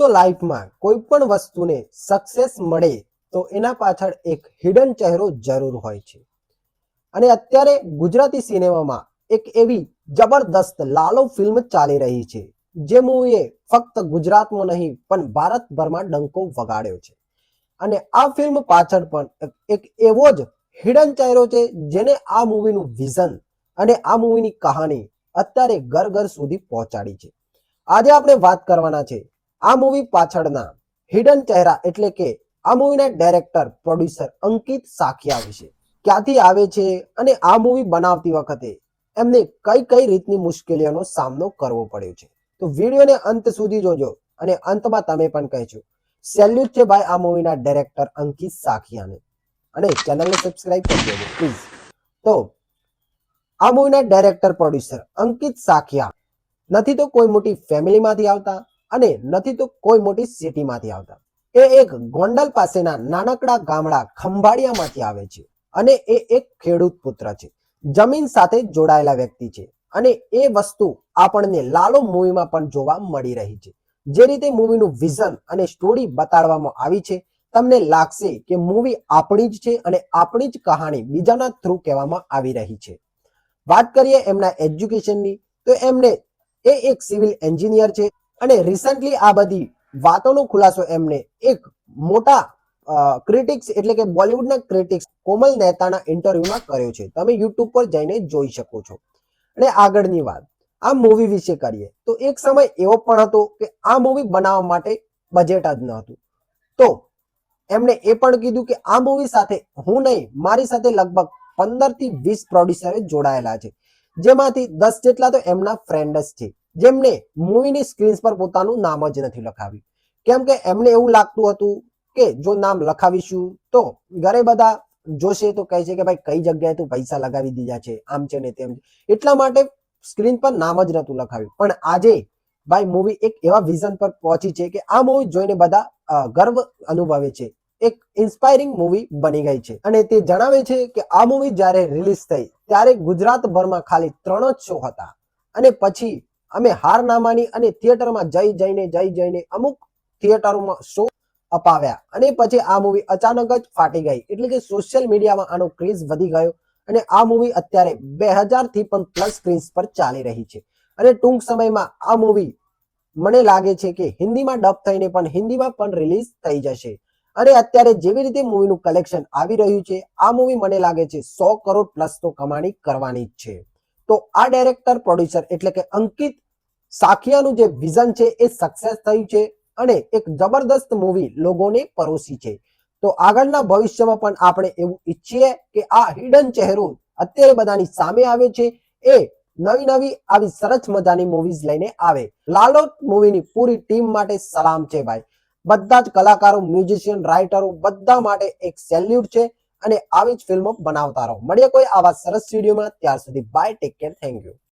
તો લાઈફમાં કોઈ પણ વસ્તુને સક્સેસ મળે તો એના પાછળ એક હિડન ચહેરો જરૂર હોય છે. અને અત્યારે ગુજરાતી સિનેમામાં એક એવી જબરદસ્ત લાલો ફિલ્મ ચાલી રહી છે, જે મૂવીએ ફક્ત ગુજરાતમાં નહીં, પણ ભારતભરમાં ડંકો વગાડ્યો છે. અને આ ફિલ્મ પાછળ પણ એક- એવો જ હિડન ચહેરો છે, જેને આ મૂવીનું વિઝન અને આ મૂવીની કહાની અત્યારે ઘર ઘર સુધી પહોંચાડી છે. આજે આપણે વાત કરવાના છે આ મૂવી પાછળના હિડન ચહેરા એટલે કે આ મૂવીના ડાયરેક્ટર પ્રોડ્યુસર અંકિત સાખિયા વિશે ક્યાંથી આવે છે અને આ મૂવી બનાવતી વખતે એમને કઈ કઈ રીતની મુશ્કેલીઓનો સામનો કરવો પડ્યો છે. તો વિડીયોને અંત સુધી જોજો અને અંતમાં તમે પણ કહેજો. સેલ્યુટ છે ભાઈ આ મૂવીના ડાયરેક્ટર અંકિત સાખિયાને. અને ચેનલને સબસ્ક્રાઇબ કરી દેજો પ્લીઝ તો આ મૂવીના ડાયરેક્ટર પ્રોડ્યુસર અંકિત સાખિયા. નથી તો કોઈ મોટી ફેમિલીમાંથી આવતા અને નથી તો કોઈ મોટી સિટીમાંથી આવતા. એ એક ગોંડલ પાસેના નાનકડા ગામડા ખંભાળિયામાંથી આવે છે અને એ એક ખેડૂત પુત્ર છે. જમીન સાથે જોડાયેલા વ્યક્તિ છે અને એ વસ્તુ આપણને લાલો મૂવીમાં પણ જોવા મળી રહી છે. જે રીતે મૂવીનું વિઝન અને સ્ટોરી બતાડવામાં આવી છે, તમને લાગશે કે મૂવી આપણી જ છે અને આપણી જ કહાણી બીજાના થ્રુ કહેવામાં આવી રહી છે. વાત કરીએ એમના એજ્યુકેશનની, તો એમને એ એક સિવિલ એન્જિનિયર છે અને રિસન્ટલી આ બધી વાતોનો ખુલાસો એમને એક મોટા ક્રિટિક્સ એટલે કે બોલિવૂડના ક્રિટિક્સ કોમલ મહેતાના ઇન્ટરવ્યુમાં કર્યો છે. તમે યુટ્યુબ પર જઈને જોઈ શકો છો. અને આગળની વાત, આ મૂવી વિશે કરીએ. તો એક સમય એવો પણ હતો કે આ મૂવી બનાવવા માટે બજેટ જ ન હતું. તો એમણે એ પણ કીધું કે આ મૂવી સાથે હું નહીં, મારી સાથે લગભગ પંદરથી વીસ પ્રોડ્યુસરે જોડાયેલા છે. જેમાંથી દસ જેટલા તો એમના ફ્રેન્ડ જ છે. જેમને મૂવીની સ્ક્રીન પર પોતાનું નામ જ નથી લખાવ્યું. કેમ કે એમને એવું લાગતું હતું કે જો નામ લખાવીશું તો ઘરે બધા જોશે તો કહે છે કે ભાઈ કઈ જગ્યાએ તું પૈસા લગાવી દીધા છે, આમ છે ને તેમ એટલા માટે સ્ક્રીન પર નામ જ નતું લખાવ્યું. પણ આજે ભાઈ મૂવી એક એવા વિઝન પર પહોંચી છે કે આ મૂવી જોઈને બધા ગર્વ અનુભવે છે. એક ઇન્સ્પાયરિંગ મૂવી બની ગઈ છે. અને તે જણાવે છે કે આ મૂવી જ્યારે રિલીઝ થઈ ત્યારે ગુજરાતભરમાં ખાલી ત્રણ જ શો હતા. અને પછી અમે હાર ના માની અને થિયેટરમાં જઈ જઈને જઈ જઈને અમુક થિયેટરોમાં શો અપાવ્યા. અને પછી આ મૂવી અચાનક જ ફાટી ગઈ. એટલે કે સોશિયલ મીડિયામાં આનો ક્રેઝ વધી ગયો અને આ મૂવી અત્યારે બે હજારથી પણ પ્લસ સ્ક્રીન્સ પર ચાલી રહી છે. અને ટૂંક સમયમાં આ મૂવી મને લાગે છે કે હિન્દીમાં ડબ થઈને પણ હિન્દીમાં પણ રિલીઝ થઈ જશે. અને અત્યારે જેવી રીતે મૂવીનું કલેક્શન આવી રહ્યું છે, આ મૂવી મને લાગે છે સો કરોડ પ્લસ તો કમાણી કરવાની જ છે. તો આ ડાયરેક્ટર પ્રોડ્યુસર એટલે કે અંકિત સાખિયાનું જે વિઝન છે એ સક્સેસ થયું છે અને એક જબરદસ્ત મૂવી લોકોને પરોસી છે. તો આગળના ભવિષ્યમાં પણ આપણે એવું ઈચ્છીએ કે આ હિડન ચહેરો અત્યારે બધાની સામે આવે છે, એ નવી નવી આવી સરસ મજાની મૂવીઝ લઈને આવે. લાલોટ મૂવીની પૂરી ટીમ માટે સલામ છે ભાઈ. બધા જ કલાકારો મ્યુઝિશિયન રાઇટરો બધા માટે એક સેલ્યુટ છે. અને આવી જ ફિલ્મો બનાવતા રહો. મળીએ કોઈ આવા સરસ સ્ટુડિયોમાં ત્યાર સુધી bye take care thank you